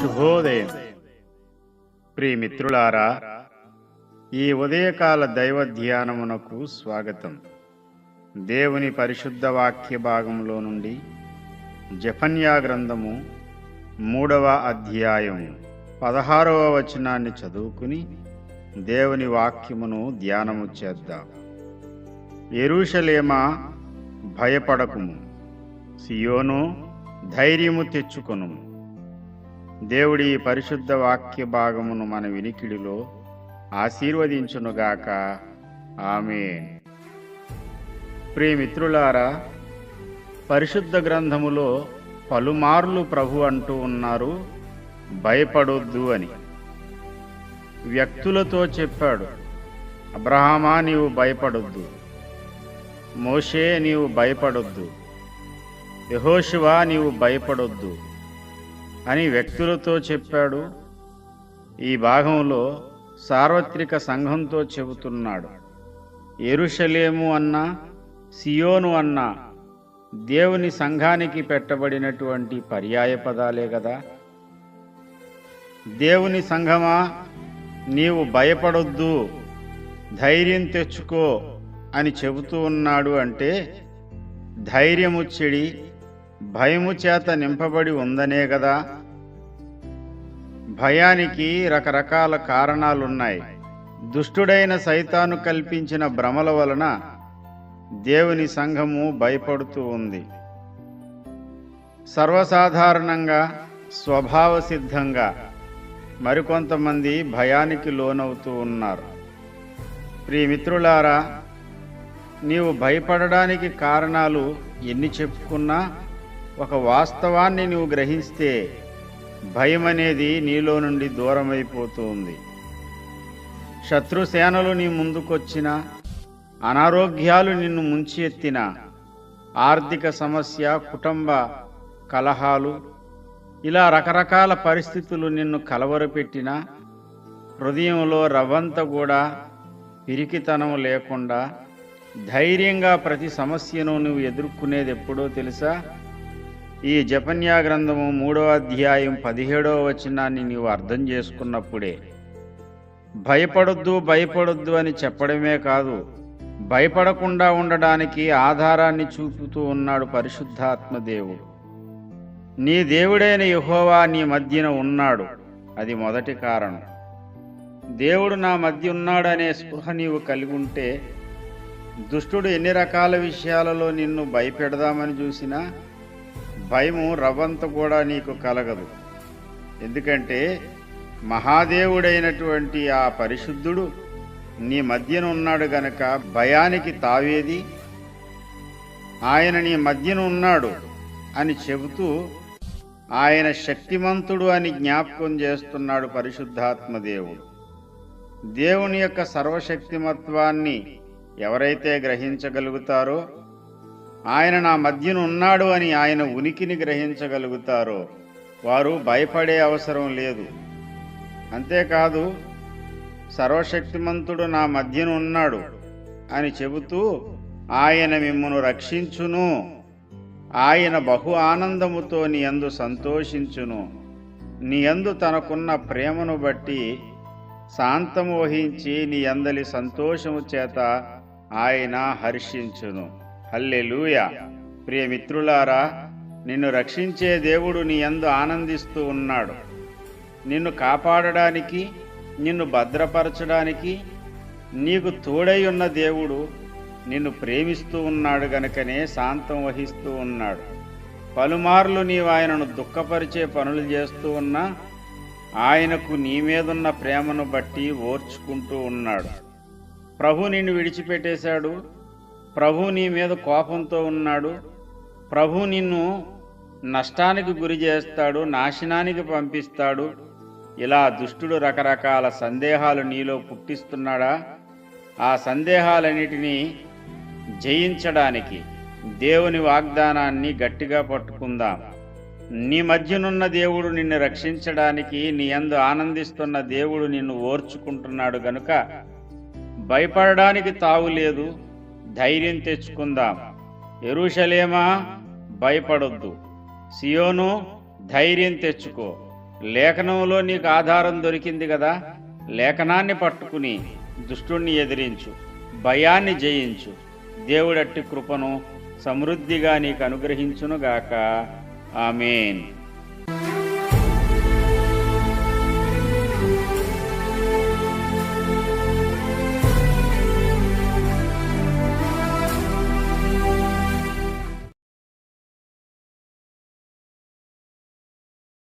శుభోదయం. ప్రియమిత్రులారా ఈ ఉదయకాల దైవ ధ్యానమునకు స్వాగతం. దేవుని పరిశుద్ధ వాక్య భాగంలో నుండి జఫన్యా గ్రంథము మూడవ అధ్యాయం పదహారవ వచనాన్ని చదువుకుని దేవుని వాక్యమును ధ్యానము చేద్దాం. ఎరుషలేమా భయపడకుము. సియోను ధైర్యము తెచ్చుకొనుము దేవుడి పరిశుద్ధ వాక్య భాగమును మన వినికిడిలో ఆశీర్వదించునుగాక. ఆమె ప్రియమిత్రులారా పరిశుద్ధ గ్రంథములో పలుమార్లు ప్రభు అంటూ ఉన్నారు భయపడొద్దు అని. వ్యక్తులతో చెప్పాడు అబ్రహామా నీవు భయపడొద్దు. మోషే నీవు భయపడొద్దు. యహోశివా నీవు భయపడొద్దు అని వ్యక్తులతో చెప్పాడు. ఈ భాగంలో సార్వత్రిక సంఘంతో చెబుతున్నాడు. ఎరుషలేము అన్నా సియోను అన్నా దేవుని సంఘానికి పెట్టబడినటువంటి పర్యాయ పదాలే కదా దేవుని సంఘమా నీవు భయపడొద్దు. ధైర్యం తెచ్చుకో. అని చెబుతూ ఉన్నాడు అంటే ధైర్యము చెడి భయము చేత నింపబడి ఉందనే కదా భయానికి రకరకాల కారణాలున్నాయి. దుష్టుడైన సైతాను కల్పించిన భ్రమల వలన దేవుని సంఘము భయపడుతూ ఉంది. సర్వసాధారణంగా స్వభావ సిద్ధంగా మరికొంతమంది భయానికి లోనవుతూ ఉన్నారు. ప్రియమిత్రులారా నీవు భయపడడానికి కారణాలు ఎన్ని చెప్పుకున్నా ఒక వాస్తవాన్ని నువ్వు గ్రహిస్తే భయం అనేది నీలో నుండి దూరమైపోతుంది. శత్రుసేనలు నీ ముందుకొచ్చిన అనారోగ్యాలు నిన్ను ముంచి ఎత్తిన ఆర్థిక సమస్య కుటుంబ కలహాలు ఇలా రకరకాల పరిస్థితులు నిన్ను కలవరపెట్టిన హృదయంలో రవ్వంత కూడా పిరికితనం లేకుండా ధైర్యంగా ప్రతి సమస్యను నువ్వు ఎదుర్కొనేది ఎప్పుడో తెలుసా? ఈ జపన్యా గ్రంథము మూడో అధ్యాయం పదిహేడవ వచనాన్ని నీవు అర్థం చేసుకున్నప్పుడే. భయపడొద్దు భయపడొద్దు అని చెప్పడమే కాదు భయపడకుండా ఉండడానికి ఆధారాన్ని చూపుతూ ఉన్నాడు పరిశుద్ధాత్మ దేవుడు. నీ దేవుడైన యహోవా నీ మధ్యన ఉన్నాడు అది మొదటి కారణం. దేవుడు నా మధ్య ఉన్నాడనే స్పృహ నీవు కలిగి ఉంటే దుష్టుడు ఎన్ని రకాల విషయాలలో నిన్ను భయపెడదామని చూసినా భయము రవ్వంత కూడా నీకు కలగదు. ఎందుకంటే మహాదేవుడైనటువంటి ఆ పరిశుద్ధుడు నీ మధ్యన ఉన్నాడు గనక భయానికి తావేది? ఆయన నీ మధ్యన ఉన్నాడు అని చెబుతూ ఆయన శక్తిమంతుడు అని జ్ఞాపకం చేస్తున్నాడు పరిశుద్ధాత్మ దేవుడు దేవుని యొక్క సర్వశక్తిమత్వాన్ని ఎవరైతే గ్రహించగలుగుతారో ఆయన నా మధ్యన ఉన్నాడు అని ఆయన ఉనికిని గ్రహించగలుగుతారో వారు భయపడే అవసరం లేదు. అంతేకాదు సర్వశక్తిమంతుడు నా మధ్యన ఉన్నాడు అని చెబుతూ ఆయన మిమ్మను రక్షించును. ఆయన బహు ఆనందముతో నీ యందు సంతోషించును. నీ యందు తనకున్న ప్రేమను బట్టి శాంతం వహించి నీ అందలి సంతోషము చేత ఆయన హర్షించును. హల్లెలూయ. ప్రియమిత్రులారా నిన్ను రక్షించే దేవుడు నీ యందు ఆనందిస్తూ ఉన్నాడు. నిన్ను కాపాడడానికి నిన్ను భద్రపరచడానికి నీకు తోడై ఉన్న దేవుడు నిన్ను ప్రేమిస్తూ ఉన్నాడు గనుకనే శాంతం వహిస్తూ ఉన్నాడు. పలుమార్లు నీవు ఆయనను దుఃఖపరిచే పనులు చేస్తూ ఉన్నా ఆయనకు నీ మీదున్న ప్రేమను బట్టి ఓర్చుకుంటూ ఉన్నాడు. ప్రభు నిన్ను విడిచిపెట్టేశాడు. ప్రభు నీ మీద కోపంతో ఉన్నాడు. ప్రభు నిన్ను నష్టానికి గురి చేస్తాడు నాశనానికి పంపిస్తాడు. ఇలా దుష్టుడు రకరకాల సందేహాలు నీలో పుట్టిస్తున్నాడా? ఆ సందేహాలన్నిటినీ జయించడానికి దేవుని వాగ్దానాన్ని గట్టిగా పట్టుకుందాం. నీ మధ్యనున్న దేవుడు నిన్ను రక్షించడానికి నీ అందు ఆనందిస్తున్న దేవుడు నిన్ను ఓర్చుకుంటున్నాడు గనుక భయపడడానికి తావులేదు ధైర్యం తెచ్చుకుందాం. ఎరుషలేమా భయపడొద్దు. సియోను ధైర్యం తెచ్చుకో. లేఖనంలో నీకు ఆధారం దొరికింది కదా? లేఖనాన్ని పట్టుకుని దుష్టుణ్ణి ఎదిరించు. భయాన్ని జయించు. దేవుడట్టి కృపను సమృద్ధిగా నీకు అనుగ్రహించునుగాక. ఆమెన్.